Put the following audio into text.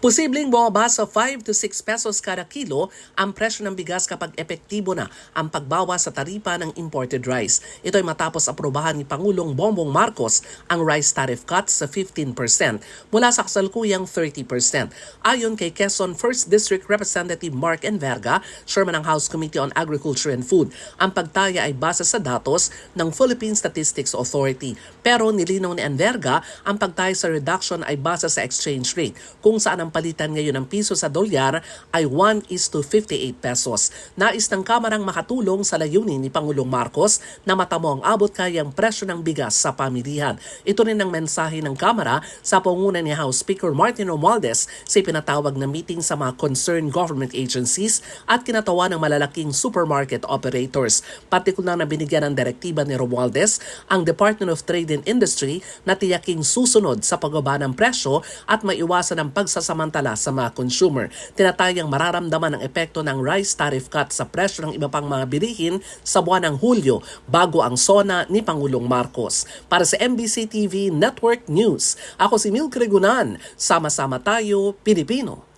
Posibleng bumaba sa 5 to 6 pesos kada kilo ang presyo ng bigas kapag epektibo na ang pagbawas sa taripa ng imported rice. Ito ay matapos aprobahan ni Pangulong Bongbong Marcos ang rice tariff cut sa 15% mula sa kasalukuyang 30%. Ayon kay Quezon 1st District Representative Mark Enverga, Chairman ng House Committee on Agriculture and Food, ang pagtaya ay base sa datos ng Philippine Statistics Authority. Pero nilinaw ni Enverga, ang pagtaya sa reduction ay base sa exchange rate, kung saan ang palitan ngayon ng piso sa dolyar ay 1 is to 58 pesos. Nais ng Kamarang makatulong sa layunin ni Pangulong Marcos na matamo ang abot kayang presyo ng bigas sa pamilihan. Ito rin ang mensahe ng Kamara sa pangunan ni House Speaker Martin Romualdez sa pinatawag na meeting sa mga concerned government agencies at kinatawa ng malalaking supermarket operators. Partikular na binigyan ng direktiba ni Romualdez ang Department of Trade and Industry na tiyaking susunod sa pagbaba ng presyo at maiwasan ang pagsasamantala sa mga consumer. Tinatayang mararamdaman ang epekto ng rice tariff cut sa presyo ng iba pang mga bilihin sa buwan ng Hulyo bago ang SONA ni Pangulong Marcos. Para sa MBC TV Network News, ako si Mil Cregunan. Sama-sama tayo, Pilipino.